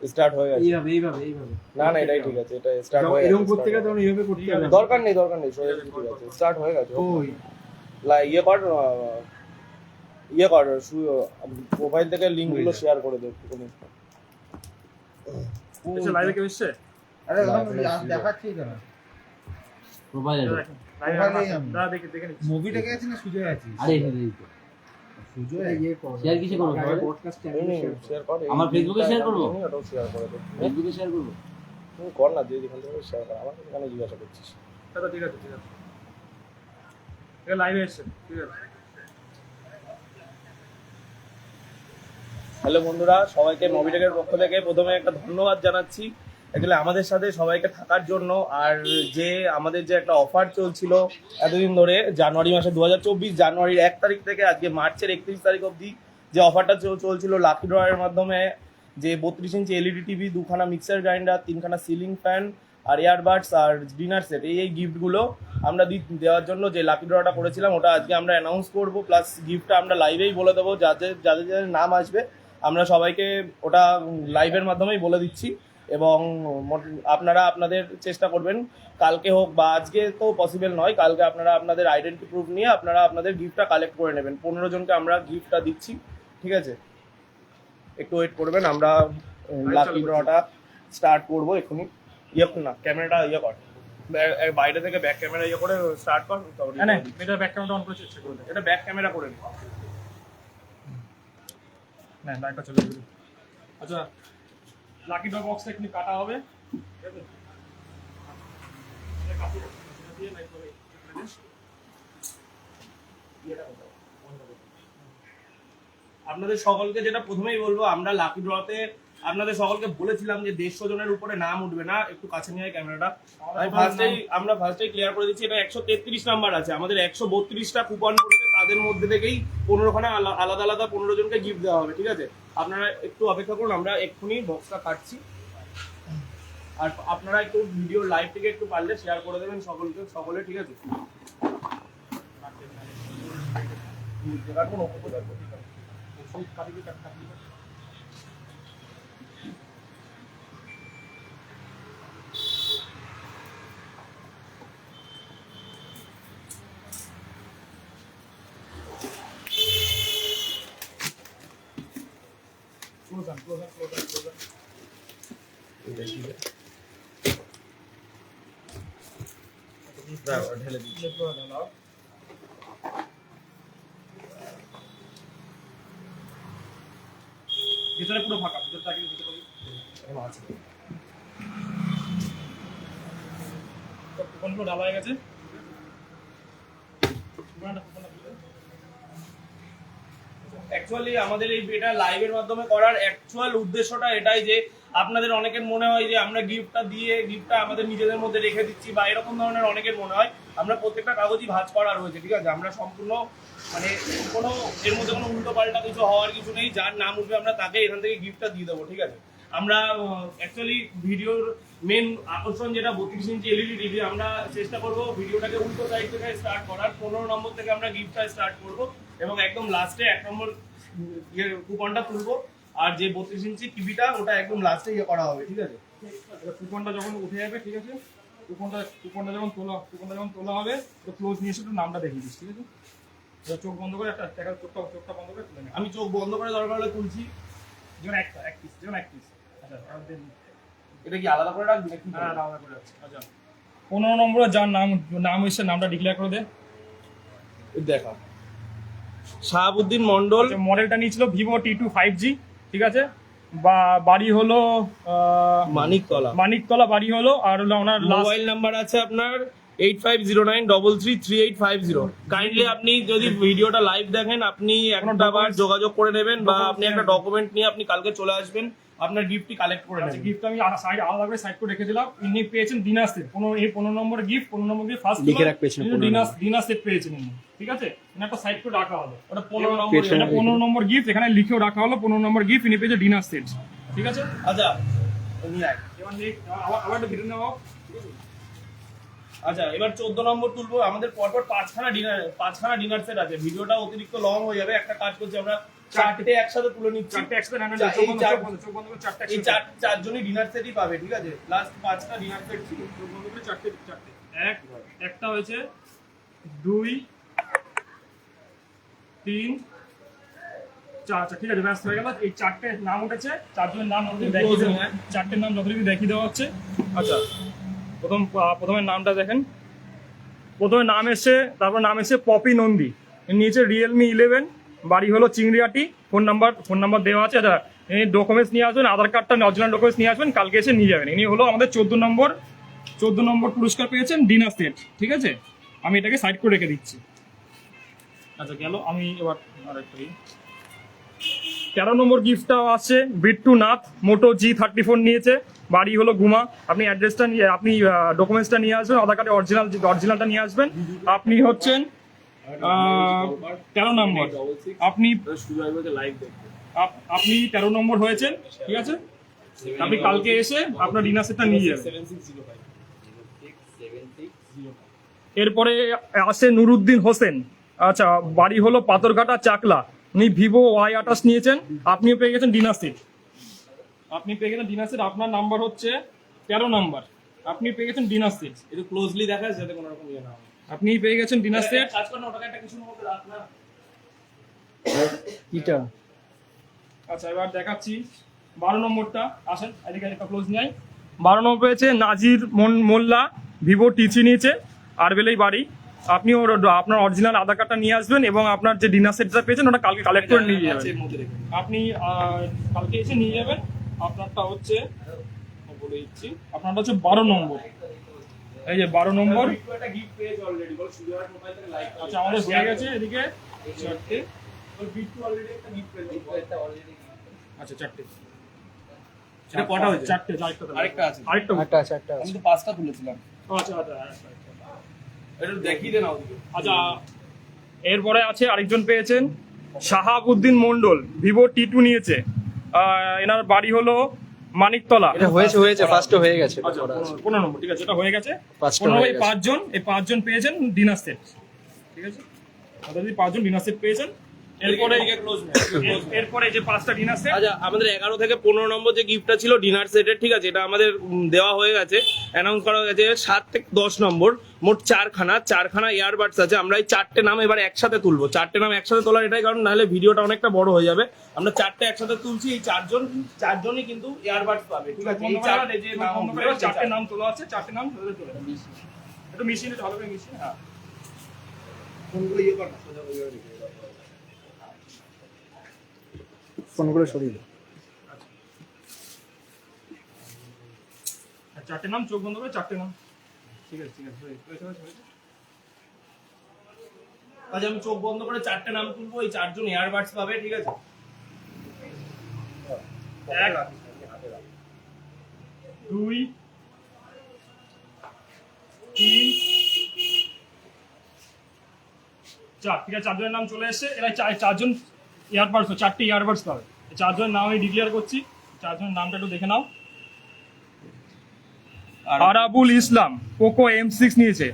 Start হয়ে গেছে। এইভাবে এইভাবে এইভাবে। না না এটাই ঠিক আছে এটা স্টার্ট হয়ে এরকম গেছে করতে গেলে তখন এইভাবে করতে হবে দরকার নেই দরকার নেই সোজা ঠিক আছে স্টার্ট হয়ে গেছে। ওই। লা- ইয়ে কর ইয়ে কর প্রোফাইল থেকে লিঙ্কগুলো শেয়ার করে দে একটুখানি। এসে লাইভে কেউ এসছে? আরে দেখাচ্ছি তো না প্রোফাইলে দেখে দেখে। মুভিটা গেছি না সুজয় আছিস আরে এখানে এই কিসে করব শেয়ার কর। আমার ফেসবুকে করব? ওটাও শেয়ার করে ফেসবুকে শেয়ার করব? তুমি কর না যে যেখান থেকে শেয়ার কর। আমার এখানে জিজ্ঞাসা করছিস। দাদা ঠিক আছে ঠিক আছে। এটা লাইভে এসছে ঠিক আছে। হ্যালো বন্ধুরা সবাইকে মবিটেকের পক্ষ থেকে প্রথমে একটা ধন্যবাদ জানাচ্ছি। অ্যাকচুয়ালি আমাদের সাথে সবাইকে থাকার জন্য আর যে আমাদের যে একটা অফার চলছিল এতদিন ধরে, জানুয়ারি মাসে দু হাজার চব্বিশ, জানুয়ারির এক তারিখ থেকে আজকে মার্চের একত্রিশ তারিখ অবধি যে অফারটা চলছিল লাকি ড্রয়ের মাধ্যমে, যে বত্রিশ ইঞ্চি এলইডি টিভি দুখানা মিক্সার গ্রাইন্ডার তিনখানা সিলিং ফ্যান আর ইয়ারবাডস আর ডিনার সেট এই এই গিফটগুলো আমরা দেওয়ার জন্য যে লাকি ড্রটা করেছিলাম, ওটা আজকে আমরা অ্যানাউন্স করব প্লাস গিফটটা আমরা লাইভেই বলে দেবো, যাদের যাদের যাদের নাম আসবে, আমরা সবাইকে ওটা লাইভের মাধ্যমেই বলে দিচ্ছি। এবং মোট- আপনারা আপনাদের চেষ্টা করবেন। কালকে হোক বা আজকে তো পসিবল নয় কালকে আপনারা আপনাদের আইডেন্টি প্রুফ নিয়ে আপনারা আপনাদের গিফটটা কালেক্ট করে নেবেন। পনেরো জনকে আমরা গিফটটা দিচ্ছি ঠিক আছে? একটু ওয়েট করবেন আমরা লাকি ড্রটা স্টার্ট করব এক্ষুনি ইয়ে না ক্যামেরাটা ইয়ে কর। ব্যাক- বাইরে থেকে ব্যাক ক্যামেরা ইয়ে করে স্টার্ট কর তারপরে হ্যাঁ না এটা ব্যাক ক্যামেরা অন করে চেষ্টা করে এটা ব্যাক ক্যামেরা করে নে। না লাইটটা চলে গেল। আচ্ছা লাকি বক্সটা একটু কাটা হবে। ঠিক আছে। আপনাদের সকলকে যেটা প্রথমেই বলব আমরা লাকি ড্রতে আপনাদের সকলকে বলেছিলাম যে দেড়শো জনের উপরে নাম উঠবে না একটু কাছে নিয়ে ক্যামেরাটা। আমি ফার্স্টেই আমরা ফার্স্টেই ক্লিয়ার করে দিচ্ছি এটা একশো তেত্রিশ নাম্বার আছে। আমাদের একশো বত্রিশটা কুপন পড়ছে তাদের মধ্যে থেকেই পনেরোখানা খানে আলাদা আলাদা পনেরো জনকে গিফট দেওয়া হবে, ঠিক আছে? আপনারা একটু অপেক্ষা করুন, আমরা এক্ষুনি বক্সটা কাটছি। আর আপনারা একটু ভিডিও লাইভ থেকে একটু পারলে শেয়ার করে দেবেন সকলকে, সকলে, ঠিক আছে? ঠিক আছে। ঢেলে. ভিতরে পুরো ফাঁকা ভিতরে তাকিয়ে ভিতরে আছে। কুপনগুলো ডালা হয়ে গেছে কুপনটা দিলে অ্যাকচুয়ালি আমাদের এই এটা লাইভের মাধ্যমে করার অ্যাকচুয়াল উদ্দেশ্যটা এটাই যে আপনাদের অনেকের মনে হয় যে আমরা গিফটটা দিয়ে গিফটটা আমাদের নিজেদের মধ্যে রেখে দিচ্ছি বা এরকম ধরনের অনেকের মনে হয়, আমরা প্রত্যেকটা কাগজই ভাঁজ করা রয়েছে, ঠিক আছে? আমরা সম্পূর্ণ মানে কোনো, এর মধ্যে কোনো উল্টো পাল্টা কিছু হওয়ার কিছু নেই, যার নাম উঠবে আমরা তাকে এখান থেকে গিফটটা দিয়ে দেবো, ঠিক আছে? আমরা অ্যাকচুয়ালি ভিডিওর মেন আকর্ষণ যেটা বত্রিশ ইঞ্চি এলইডি টিভি আমরা চেষ্টা করব ভিডিওটাকে উল্টো সাইড থেকে স্টার্ট করার, পনেরো নম্বর থেকে আমরা গিফটটা স্টার্ট করব। এবং একদম লাস্টে এক নম্বর ইয়ে কুপনটা তুলবো। আর যে বত্রিশ ইঞ্চি টিভিটা ওটা একদম লাস্টে ইয়ে করা হবে ঠিক আছে? কুপনটা যখন উঠে যাবে ঠিক আছে? কুপনটা কুপনটা যখন তোলা কুপনটা যখন তোলা হবে তো ক্লোজ নিয়ে এসে একটু নামটা দেখিয়ে দিস ঠিক আছে? এবার চোখ বন্ধ করে একটা দেখা চোখটা চোখটা বন্ধ করে তুলে আমি চোখ বন্ধ করে দরকার হলে তুলছি। যেমন একটা এক পিস যেমন এক পিস আচ্ছা এটা কি আলাদা করে রাখবি নাকি? হ্যাঁ আলাদা করে আছে আচ্ছা। পনেরো নম্বরে যার নাম নাম এসে নামটা ডিক্লেয়ার করে দে। দেখা। শাহাবুদ্দিন মন্ডল। আচ্ছা, মডেলটা নিয়েছিল Vivo T two five G ঠিক আছে? বা বাড়ি হলো মানিকতলা। মানিকতলা বাড়ি হলো আর হলো ওনার মোবাইল নাম্বার আছে আপনার? Eight five zero nine double three three eight five zero kindly আপনি যদি ভিডিওটা লাইভ দেখেন আপনি একটা বার যোগাযোগ করে নেবেন বা আপনি একটা ডকুমেন্ট নিয়ে আপনি কালকে চলে আসবেন আপনার গিফটটি কালেক্ট করে আচ্ছা নেবেন। গিফট আমি সাইড আলাদা করে সাইড করে রেখে দিলাম। ইনি পেয়েছেন ডিনার সেট পনেরো এই পনেরো নম্বর গিফট পনেরো নম্বর গিফট ফার্স্ট লিখে রাখ ডিনার ডিনার সেট পেয়েছেন ইনি। ঠিক আছে? এখানে একটা সাইড করে রাখা হলো। ওটা পনেরো নম্বর এটা পনেরো নম্বর গিফট এখানে লিখেও রাখা হলো পনেরো নম্বর গিফট ইনি পেয়েছে ডিনার সেট ঠিক আছে? আচ্ছা। আবার আবার একটু ভিডিও নেওয়া আচ্ছা এবার চোদ্দ নম্বর তুলবো। আমাদের পরপর পাঁচখানা ডিনার পাঁচখানা ডিনার সেট আছে। ভিডিওটা অতিরিক্ত লং হয়ে যাবে। একটা কাজ করছি আমরা চারটে একসাথে তুলে নিচ্ছি। চারটে একসাথে এই চার- চারটে চারজনই ডিনার সেটই পাবে ঠিক আছে? লাস্ট পাঁচটা ডিনার সেট ছিল। চারটে চারটে। এক একটা হয়েছে দুই তিন চার চার ঠিক আছে ব্যাস হয়ে গেল। এই চারটে নাম উঠেছে চারজনের নাম। চারটের নাম যতদিন দেখিয়ে দেওয়া হচ্ছে। আচ্ছা প্রথম প্রথমে নামটা দেখেন। প্রথমে নাম এসছে, তারপর নাম এসছে পপি নন্দী। নিচে রিয়েলমি ইলেভেন বাড়ি হলো চিংড়িয়াটি। ফোন নাম্বার ফোন নাম্বার দেওয়া আছে। আচ্ছা ইনি ডকুমেন্টস নিয়ে আসবেন, আধার কার্ডটা অরিজিনাল ডকুমেন্টস নিয়ে আসবেন, কালকে এসে নিয়ে যাবেন। ইনি হলো আমাদের চোদ্দ নম্বর চোদ্দ নম্বর পুরস্কার পেয়েছেন ডিনার সেট, ঠিক আছে? আমি এটাকে সাইড করে রেখে দিচ্ছি। আচ্ছা গেল, আমি এবার আরেকটা। তেরো নম্বর গিফটটাও আছে Bittu Nath Moto G thirty four নিয়েছে। বাড়ি হলো গুমা আপনি অ্যাড্রেসটা নিয়ে, আপনি ডকুমেন্টসটা নিয়ে আসবেন, আধার কার্ডের অরিজিনাল অরিজিনালটা নিয়ে আসবেন। আপনি হচ্ছেন তেরো নম্বর। আপনি আপনি তেরো নম্বর হয়েছেন, ঠিক আছে? আপনি কালকে এসে আপনার ডিনার সেটটা নিয়ে যাবেন। এরপরে আসে নুরুদ্দিন হোসেন। আচ্ছা বাড়ি হলো পাথরঘাটা চাকলা। উনি ভিভো ওয়াই আঠাশ নিয়েছেন, আপনিও পেয়ে গেছেন ডিনার সেট। আপনি পেয়ে গেছেন ডিনার সেট আপনার নাম্বার হচ্ছে তেরো নাম্বার আপনি পেয়ে গেছেন ডিনার সেট একটু ক্লোজলি দেখা যাতে কোনো রকম ইয়ে না হয়। আপনি পেয়ে গেছেন ডিনার সেট কাজ কর না ওটাকে একটা কিছু মধ্যে রাখ না। আচ্ছা এবার দেখাচ্ছি বারো নম্বরটা। আসেন এদিকে একটা ক্লোজ নিয়ে বারো নম্বর পেয়েছে নাজির মন- মোল্লা ভিভো টিচি নিয়েছে আরবেলেই বাড়ি। আপনি ওর আপনার অরিজিনাল আধার কার্ডটা নিয়ে আসবেন এবং আপনার যে ডিনার সেটটা পেয়েছেন ওটা কালকে কালেক্ট করে নিয়ে যাবেন। আপনি কালকে এসে নিয়ে যাবেন। আপনারটা হচ্ছে বলে দিচ্ছি আপনারটা হচ্ছে বারো নম্বর। এই যে বারো নম্বর। আচ্ছা আমাদের হয়ে গেছে এদিকে চারটে। আচ্ছা চারটে। এটা কটা হয়েছে? চারটে আরেকটা দাও। আরেকটা আছে। আরেকটা একটা আছে একটা আমি তো পাঁচটা তুলেছিলাম। আচ্ছা আচ্ছা আচ্ছা। দেখিয়ে দে আচ্ছা এরপরে আছে আরেকজন পেয়েছেন Shahabuddin Mondal Vivo T two নিয়েছে। এনার বাড়ি হলো মানিকতলা। এটা হয়েছে হয়েছে ফার্স্ট হয়ে গেছে। আচ্ছা পনেরো- নম্বর ঠিক আছে এটা হয়ে গেছে। পনেরো এই। পাঁচজন এই পাঁচজন পেয়েছেন ডিনার সেট ঠিক আছে? আপনারা যদি পাঁচজন ডিনার সেট পেয়েছেন। এরপরে ক্লোজ এর- এরপরে যে পাঁচটা ডিনার সেট আচ্ছা আমাদের এগারো থেকে পনেরো নম্বর যে গিফটটা ছিল ডিনার সেটের ঠিক আছে এটা আমাদের দেওয়া হয়ে গেছে অ্যানাউন্স করা হয়ে গেছে সাত থেকে দশ নম্বর মোট চারখানা চারখানা ইয়ারবাডস আছে আমরা এই চারটে নাম এবার একসাথে তুলবো চারটে নাম একসাথে তোলার এটাই কারণ নাহলে ভিডিওটা অনেকটা বড় হয়ে যাবে আমরা চারটে একসাথে তুলছি এই চারজন চারজনই কিন্তু ইয়ারবাডস পাবে ঠিক আছে এই চারটে যে নাম করে চারটে নাম তোলা আছে চারটে নাম তোলা একটু মিশিয়ে নিতে ভালো মিশিয়ে হ্যাঁ। ফোনগুলো সরিয়ে দাও। চারটে নাম, চোখ বন্ধ করে চারটে নাম ঠিক আছে ঠিক আছে হয়েছে। আচ্ছা আমি চোখ বন্ধ করে চারটে নাম তুলবো, এই চারজন ইয়ারবাডস পাবে, ঠিক আছে এক, দুই, তিন, চার ঠিক আছে, চারজনের নাম চলে এসেছে এরা চারজন ইয়ারবাডস চারটে ইয়ারবাডস পাবে। চারজনের নাম আমি ডিক্লেয়ার করছি। চারজনের নামটা একটু দেখে নাও। Arabul Islam Poco M six নিয়েছে।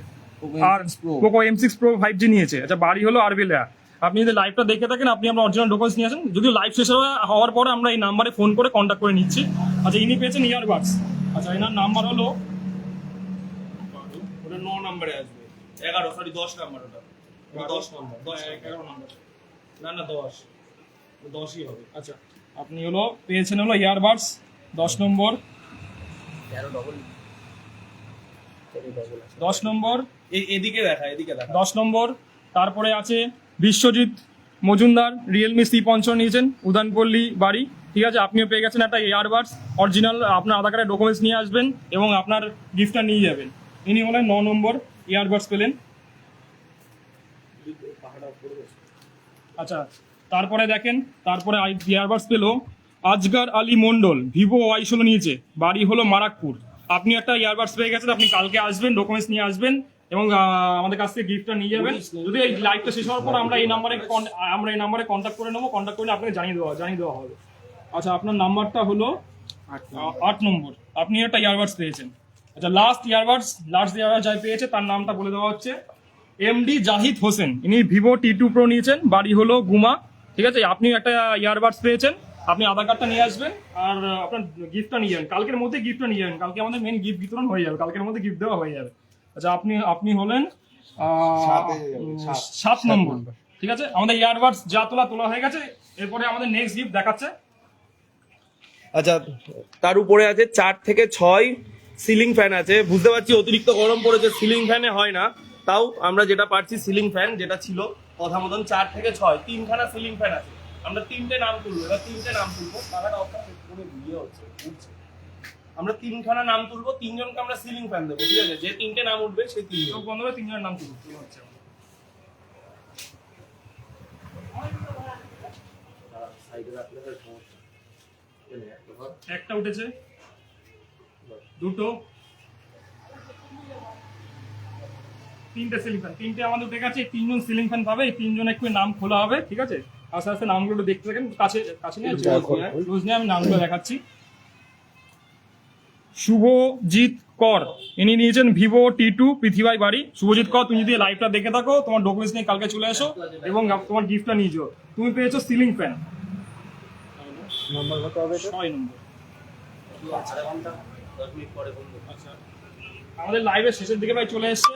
আর Poco M six pro five G নিয়েছে। আচ্ছা বাড়ি হলো আরবিলা আপনি যদি লাইভটা দেখে থাকেন আপনি আপনার অরিজিনাল ডকুমেন্টস নিয়ে আসেন। যদিও লাইভ শেষ হওয়ার পরে আমরা এই নাম্বারে ফোন করে কন্ট্যাক্ট করে নিচ্ছি। আচ্ছা ইনি পেয়েছেন ইয়ারবাডস আচ্ছা এনার নাম্বার হলো ওটা ন নম্বরে আসবে। এগারো সরি দশ নম্বর ওটা। দশ নম্বর দশ এগারো নাম্বার না না দশ। দশই হবে। আচ্ছা আপনি হলো পেয়েছেন হলো ইয়ারবাডস দশ নম্বর। দশ নম্বর। এদিকে দেখা এদিকে দেখা। দশ নম্বর। তারপরে আছে বিশ্বজিৎ মজুমদার রিয়েলমি সি পঞ্চাশ নিয়েছেন উদানপল্লী বাড়ি। ঠিক আছে আপনিও পেয়ে গেছেন একটা ইয়ারবাডস অরিজিনাল আপনার আধার কার্ডের ডকুমেন্টস নিয়ে আসবেন এবং আপনার গিফটটা নিয়ে যাবেন। ইনি হলেন ন নম্বর ইয়ারবাডস পেলেন। আচ্ছা তারপরে দেখেন তারপরে ইয়ারবাডস পেল আজগার আলী মন্ডল ভিভো ওয়াই ষোলো নিয়েছে। বাড়ি হলো মারাকপুর। আপনি একটা ইয়ারবাডস পেয়ে গেছেন আপনি কালকে আসবেন ডকুমেন্টস নিয়ে আসবেন এবং আমাদের কাছ থেকে গিফটটা নিয়ে যাবেন। যদি এই লাইভটা শেষ হওয়ার পর আমরা এই নাম্বারে আমরা এই নাম্বারে কন্ট্যাক্ট করে নেব কন্ট্যাক্ট করলে আপনাকে জানিয়ে দেওয়া জানিয়ে দেওয়া হবে। আচ্ছা আপনার নাম্বারটা হলো আট নম্বর। আপনি একটা ইয়ারবাডস পেয়েছেন। আচ্ছা লাস্ট ইয়ারবাডস লাস্ট ইয়ারবাডস যাই পেয়েছে তার নামটা বলে দেওয়া হচ্ছে। এমডি জাহিদ হোসেন। ইনি ভিভো টি টু প্রো নিয়েছেন বাড়ি হলো গুমা। ঠিক আছে আপনি একটা ইয়ারবাডস পেয়েছেন আপনি আধার কার্ডটা নিয়ে আসবেন আর আপনার গিফটটা নিয়ে যাবেন। কালকের মধ্যে গিফটটা নিয়ে যাবেন কালকে আমাদের মেন গিফট বিতরণ হয়ে যাবে কালকের মধ্যে গিফট দেওয়া হয়ে যাবে। আচ্ছা আপনি আপনি হলেন সাত নম্বর। ঠিক আছে আমাদের ইয়ারবাডস যা তোলা তোলা হয়ে গেছে এরপরে আমাদের নেক্সট গিফট দেখাচ্ছে। আচ্ছা তার উপরে আছে চার থেকে ছয় সিলিং ফ্যান আছে। বুঝতে পারছি অতিরিক্ত গরম পড়েছে সিলিং ফ্যানে হয় না। তাও আমরা যেটা পারছি সিলিং ফ্যান যেটা ছিল কথা মতন চার থেকে ছয়, তিনখানা সিলিং ফ্যান আছে। আমরা তিনটে নাম তুলবো, এবার তিনটে নাম তুলবো বিয়ে হচ্ছে, উঠছে। আমরা তিনখানা নাম তুলবো, তিনজনকে আমরা সিলিং ফ্যান দেবো, ঠিক আছে? যে তিনটে নাম উঠবে সেই তিনজন। বন্ধ তিনজনের নাম তুলুন হচ্ছে। একটা উঠেছে, দুটো তিনটে সিলিং ফ্যান তিনটে আমাদের উঠে গেছে তিনজন সিলিং ফ্যান পাবে এই তিনজন একটু নাম খোলা হবে ঠিক আছে? আস্তে আস্তে নামগুলো একটু দেখতে থাকেন কাছে কাছে নিয়ে রোজ নিয়ে আমি নামগুলো দেখাচ্ছি। শুভজিৎ কর ইনি নিয়েছেন ভিভো টি টু পৃথিবীর বাড়ি। শুভজিৎ কর তুমি যদি লাইভটা দেখে থাকো তোমার ডকুমেন্টস নিয়ে কালকে চলে এসো এবং তোমার গিফটটা নিয়ে যাও। তুমি পেয়েছ সিলিং ফ্যান নম্বর কত হবে এটা? ছয় নম্বর আচ্ছা। আমাদের লাইভের শেষের দিকে প্রায় চলে এসছে।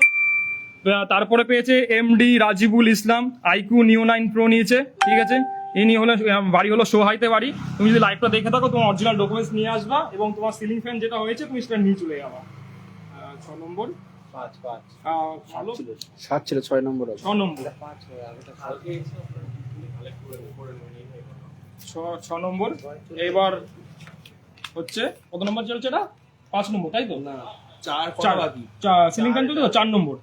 তারপরে পেয়েছে MD Rajibul Islam iQOO Neo nine pro নিয়েছে ঠিক আছে? ইনি হলো বাড়ি হলো সোহাইতে বাড়ি। তুমি যদি লাইভটা দেখে থাকো তোমার অরিজিনাল ডকুমেন্টস নিয়ে আসবা এবং তোমার সিলিং ফ্যান যেটা হয়েছে তুমি সেটা নিয়ে চলে যাবা। ছ নম্বর? পাঁচ পাঁচ। আহ, ভালো? সাত ছিল ছয় নম্বর ছ নম্বর। ছ- ছ নম্বর। এবার হচ্ছে কত নম্বর চলছে এটা? পাঁচ নম্বর তাই তো? না চার চার। সিলিং ফ্যান চলছে তো? চার নম্বর।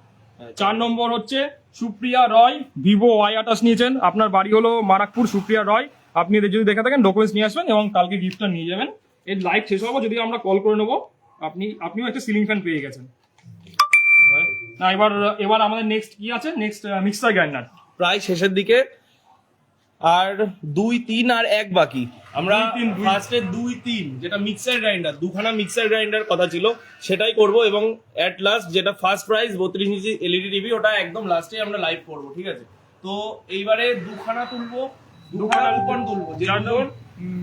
চার নম্বর হচ্ছে সুপ্রিয়া রয়, ভিভো ওয়াই আটাশ নিয়েছেন। আপনার বাড়ি হলো মারাকপুর, সুপ্রিয়া রয়। আপনি যদি দেখে থাকেন ডকুমেন্টস নিয়ে আসবেন এবং কালকে গিফটটা নিয়ে যাবেন। এর লাইভ শেষ হব যদি আমরা কল করে নেব, আপনি, আপনিও একটা সিলিং ফ্যান পেয়ে গেছেন। না, এবার এবার আমাদের নেক্সট কি আছে? নেক্সট মিক্সার গ্রাইন্ডার প্রায় শেষের দিকে। আর দুই, তিন আর এক বাকি। আমরা। ফার্স্টে দুই। তিন যেটা মিক্সার গ্রাইন্ডার দুখানা মিক্সার গ্রাইন্ডার কথা ছিল সেটাই করব এবং অ্যাট লাস্ট যেটা ফার্স্ট প্রাইস বত্রিশ ইঞ্চি এলইডি টিভি ওটা একদম লাস্টে আমরা লাইভ করব ঠিক আছে? তো এইবারে দুখানা তুলবো দুখানা কুপন তুলবো যে যার জন্য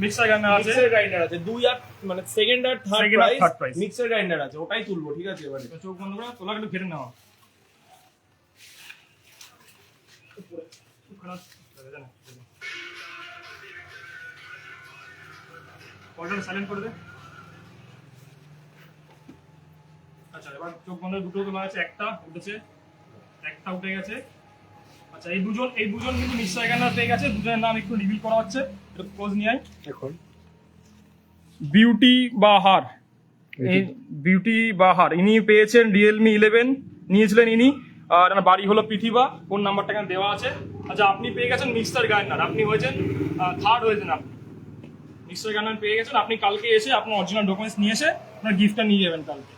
মিক্সার গ্রাইন্ডার আছে। মিক্সার গ্রাইন্ডার আছে দুই আর মানে সেকেন্ড আর থার্ড প্রাইস মিক্সার গ্রাইন্ডার আছে ওটাই তুলবো ঠিক আছে এবারে? চোখ বন্ধ করে তোলা একটু ঘেরে নেওয়া কলটা সাইলেন্ট করে দে। আচ্ছা এবার চোখ বন্ধ দুটো তোলা আছে একটা উঠেছে একটা উঠে গেছে। আচ্ছা এই দুজন এই দুজন কিন্তু মিক্সার গ্রাইন্ডার পেয়ে গেছে দুজনের নাম একটু রিভিল করা হচ্ছে একটু ক্লোজ নিয়ে আয়। এখন। বিউটি বাহার এই বিউটি বাহার ইনি পেয়েছেন রিয়েলমি ইলেভেন নিয়েছিলেন ইনি। আর বাড়ি হলো পৃথিবা ফোন নাম্বারটা এখানে দেওয়া আছে। আচ্ছা আপনি পেয়ে গেছেন মিক্সার গার্নার আপনি হয়েছেন থার্ড হয়েছেন আপনি। মিক্সার গার্নার পেয়ে গেছেন। আপনি কালকে এসে আপনার অরিজিনাল ডকুমেন্টস নিয়ে এসে আপনার গিফটটা নিয়ে যাবেন কালকে।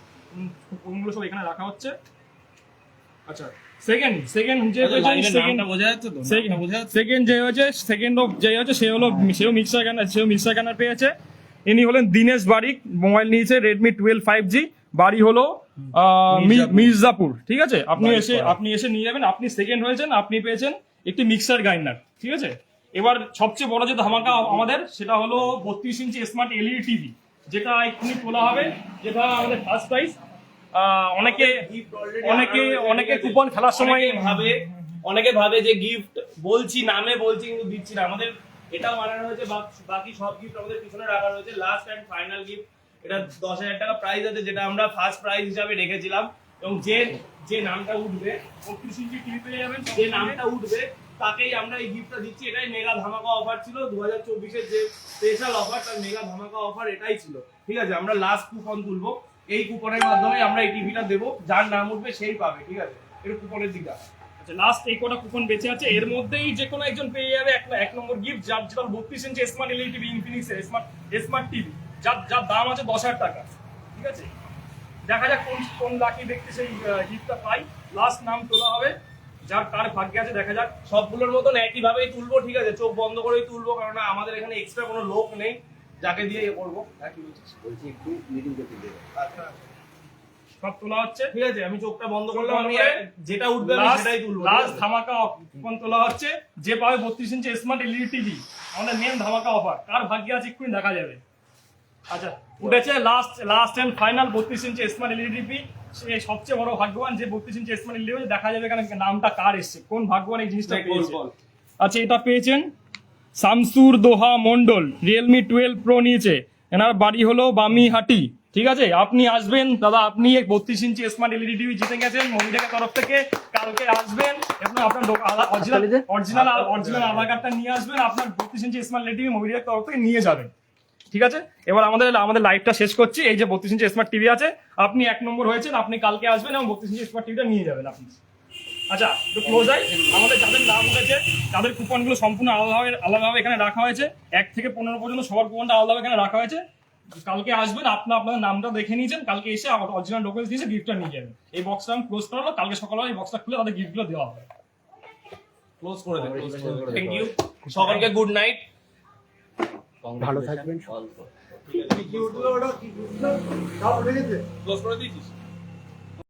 ফোনগুলো সব এখানে রাখা হচ্ছে। আচ্ছা সেকেন্ড সেকেন্ড যে সেকেন্ড বোঝা যাচ্ছে তো সেকেন্ড বোঝা যাচ্ছে। সেকেন্ড যে হয়েছে সেকেন্ড যে হচ্ছে সে হলো সেও মিক্সার সেও মিক্সার পেয়েছে। ইনি হলেন দিনেশ বারিক মোবাইল নিয়েছে রেডমি টুয়েলভ ফাইভ জি বাড়ি হলো আহ, মির্জাপুর। ঠিক আছে? আপনি এসে আপনি এসে নিয়ে যাবেন আপনি সেকেন্ড হয়েছেন আপনি পেয়েছেন একটি মিক্সার গ্রাইন্ডার ঠিক আছে? এবার সবচেয়ে বড় যে ধামাকা আমাদের, সেটা হলো বত্রিশ ইঞ্চি স্মার্ট এলইডি টিভি যেটা এক্ষুনি তোলা হবে, যেটা আমাদের ফার্স্ট প্রাইস অনেকে অনেকে অনেকে কুপন খেলার সময় ভাবে, অনেকে ভাবে যে গিফট বলছি, নামে বলছি, কিন্তু দিচ্ছি না। আমাদের এটা বানানো হয়েছে বাকি সব গিফট আমাদের পিছনে রাখা রয়েছে। লাস্ট এন্ড ফাইনাল গিফট এটা দশ হাজার টাকা প্রাইজ আছে, যেটা আমরা ফার্স্ট প্রাইজ হিসাবে রেখেছিলাম। এবং যে যে নামটা উঠবে, বত্রিশ ইঞ্চি টিভি পেয়ে যাবেন, যে নামটা উঠবে তাকেই আমরা এই গিফটটা দিচ্ছি, এটাই মেগা ধামাকা অফার ছিল। দু হাজার চব্বিশের যে স্পেশাল অফার তার মেগা ধামাকা অফার এটাই ছিল। ঠিক আছে, আমরা লাস্ট কুপন তুলবো। এই কুপনের মাধ্যমে আমরা এই টিভিটা দেবো। যার নাম উঠবে সেই পাবে, ঠিক আছে? এটা কুপনের দিকটা। আচ্ছা লাস্ট এই কটা কুপন বেঁচে আছে, এর মধ্যেই যে কোনো একজন পেয়ে যাবে এক এক নম্বর গিফট যার যেটা বত্রিশ inch smart LED TV Infinix smart smart TV যার যার দাম আছে দশ হাজার টাকা। ঠিক আছে? দেখা যাক কোন কোন লাকি দেখতে সেই গিফটটা পাই লাস্ট নাম তোলা হবে যার কার ভাগ্যে আছে দেখা যাক। সবগুলোর মতন একই ভাবেই তুলবো ঠিক আছে? চোখ বন্ধ করেই তুলবো কারণ আমাদের এখানে এক্সট্রা কোনো লোক নেই যাকে দিয়ে ইয়ে করব। হ্যাঁ? বলছি একটু মিটিং করতে দেবে আচ্ছা। সব তোলা হচ্ছে? ঠিক আছে আমি চোখটা বন্ধ করলাম আমি যেটা উঠবে আমি সেটাই তুলবো লাস্ট ধামাকা কুপন তোলা হচ্ছে? যে পাবে বত্রিশ ইঞ্চি স্মার্ট এলইডি টিভি আমাদের মেন ধামাকা অফার কার ভাগ্যে আছে এক্ষুনি দেখা যাবে। আচ্ছা উঠেছে লাস্ট লাস্ট এন্ড ফাইনাল বত্রিশ ইঞ্চি স্মার্ট এলইডি টিভি সে সবচেয়ে বড় ভাগ্যবান যে বত্রিশ ইঞ্চি স্মার্ট এলইডি দেখা যাবে এখানে নামটা কার এসছে? কোন ভাগ্যবান এই জিনিসটা পেয়েছে? আচ্ছা এটা পেয়েছেন Shamsur Doha Mondal Realme twelve pro নিয়েছে। এনার বাড়ি হলো বামিহাটি ঠিক আছে? আপনি আসবেন দাদা আপনি এক বত্রিশ ইঞ্চি স্মার্ট এলইডি টিভি জিতে গেছেন মহিলাকে তরফ থেকে। কালকে আসবেন এবং আপনার অরিজিনাল অরিজিনাল অরিজিনাল আধার কার্ডটা নিয়ে আসবেন আপনার বত্রিশ ইঞ্চি স্মার্ট এলইডি টিভি মহিলাকে তরফ থেকে নিয়ে যাবেন। ঠিক আছে? এবার আমাদের আমাদের লাইভটা শেষ করছি। এই যে বত্রিশ ইঞ্চি স্মার্ট টিভি আছে আপনি এক নম্বর হয়েছেন আপনি কালকে আসবেন এবং বত্রিশ ইঞ্চি স্মার্ট টিভিটা নিয়ে যাবেন আপনি। আচ্ছা একটু ক্লোজ হয় আমাদের যাদের নাম উঠেছে তাদের কুপনগুলো সম্পূর্ণ আলাদাভাবে আলাদাভাবে এখানে রাখা হয়েছে। এক থেকে পনেরো পর্যন্ত সবার কুপনটা আলাদাভাবে এখানে রাখা হয়েছে। কালকে আসবেন আপনার আপনাদের নামটা দেখে নিয়েছেন কালকে এসে অরিজিনাল ডকুমেন্টস দিয়েছে গিফটটা নিয়ে যাবেন। এই বক্সটা আমি ক্লোজ করাবো কালকে সকালে এই বক্সটা খুলে তাদের গিফটগুলো দেওয়া হবে। ক্লোজ করে দেন থ্যাংক ইউ সকলকে গুড নাইট ভালো থাকবেন।